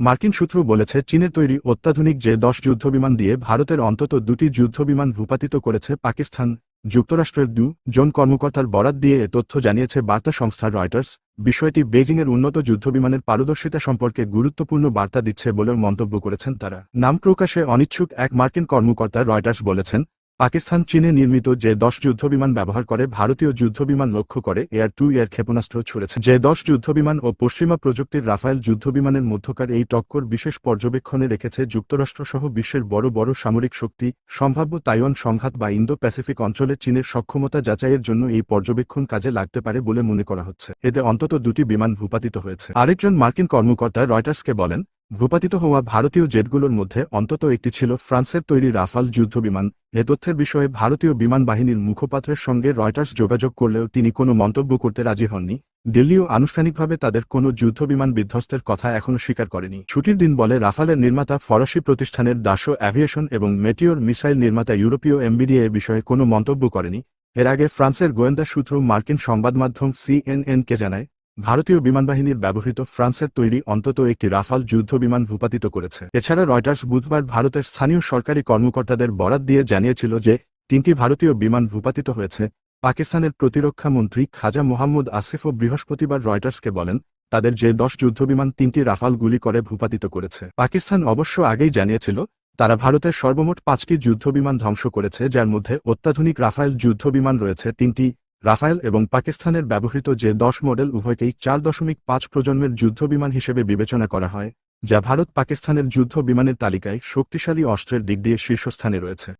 মার্কিন সূত্র বলেছে, চীনের তৈরি অত্যাধুনিক যে দশ যুদ্ধবিমান দিয়ে ভারতের অন্তত দুটি যুদ্ধবিমান ভূপাতিত করেছে পাকিস্তান, যুক্তরাষ্ট্রের দু জন কর্মকর্তার বরাত দিয়ে এ তথ্য জানিয়েছে বার্তা সংস্থা রয়টার্স। বিষয়টি বেজিংয়ের উন্নত যুদ্ধবিমানের পারদর্শিতা সম্পর্কে গুরুত্বপূর্ণ বার্তা দিচ্ছে বলেও মন্তব্য করেছেন তারা। নাম প্রকাশে অনিচ্ছুক এক মার্কিন কর্মকর্তা রয়টার্স বলেছেন পাকিস্তান চীনে নির্মিত যে দশ যুদ্ধবিমান ব্যবহার করে, ভারতীয় যুদ্ধবিমান লক্ষ্য করে এয়ার টু এয়ার ক্ষেপণাস্ত্র ছুড়েছে। যে দশ যুদ্ধবিমান ও পশ্চিমা প্রযুক্তির রাফায়েল যুদ্ধবিমানের মধ্যকার এই টক্কর বিশেষ পর্যবেক্ষণে রেখেছে যুক্তরাষ্ট্রসহ বিশ্বের বড় বড় সামরিক শক্তি, সম্ভাব্য তাইওয়ান সংঘাত বা ইন্দো প্যাসিফিক অঞ্চলে চীনের সক্ষমতা যাচাইয়ের জন্য এই পর্যবেক্ষণ কাজে লাগতে পারে বলে মনে করা হচ্ছে। এতে অন্তত দুটি বিমান ভূপাতিত হয়েছে। আরেকজন মার্কিন কর্মকর্তা রয়টার্সকে বলেন ভূপাতিত হওয়া ভারতীয় জেটগুলোর মধ্যে অন্তত একটি ছিল ফ্রান্সের তৈরি রাফাল যুদ্ধবিমান। এ তথ্যের বিষয়ে ভারতীয় বিমান বাহিনীর মুখপাত্রের সঙ্গে রয়টার্স যোগাযোগ করলেও তিনি কোনো মন্তব্য করতে রাজি হননি। দিল্লিও আনুষ্ঠানিকভাবে তাদের কোনো যুদ্ধবিমান বিধ্বস্তের কথা এখনও স্বীকার করেনি। ছুটির দিন বলে রাফালের নির্মাতা ফরাসি প্রতিষ্ঠানের দাসো অ্যাভিয়েশন এবং মেটিওর মিসাইল নির্মাতা ইউরোপীয় এমবিডিএ বিষয়ে কোনো মন্তব্য করেনি। এর আগে ফ্রান্সের গোয়েন্দা সূত্র মার্কিন সংবাদমাধ্যম সিএনএনকে জানায় ভারতীয় বিমানবাহিনীর ব্যবহৃত ফ্রান্সের তৈরি অন্তত একটি রাফাল যুদ্ধবিমান ভূপাতিত করেছে। এছাড়া রয়টার্স বুধবার ভারতের স্থানীয় সরকারি কর্মকর্তাদের বরাত দিয়ে জানিয়েছিল যে, তিনটি ভারতীয় বিমান ভূপাতিত হয়েছে। পাকিস্তানের প্রতিরক্ষা মন্ত্রী খাজা মোহাম্মদ আসিফও বৃহস্পতিবার রয়টার্সকে বলেন, তাদের যে দশ যুদ্ধবিমান তিনটি রাফাল গুলি করে ভূপাতিত করেছে। পাকিস্তান অবশ্য আগেই জানিয়েছিল, তারা ভারতের সর্বমোট পাঁচটি যুদ্ধবিমান ধ্বংস করেছে, যার মধ্যে অত্যাধুনিক রাফায়েল যুদ্ধবিমান রয়েছে তিনটি। রাফায়েল এবং পাকিস্তানের ব্যবহৃত যে দশ মডেল উভয়কেই চার দশমিক পাঁচ প্রজন্মের যুদ্ধবিমান হিসেবে বিবেচনা করা হয়, যা ভারত পাকিস্তানের যুদ্ধ বিমানের তালিকায় শক্তিশালী অস্ত্রের দিক দিয়ে শীর্ষস্থানে রয়েছে।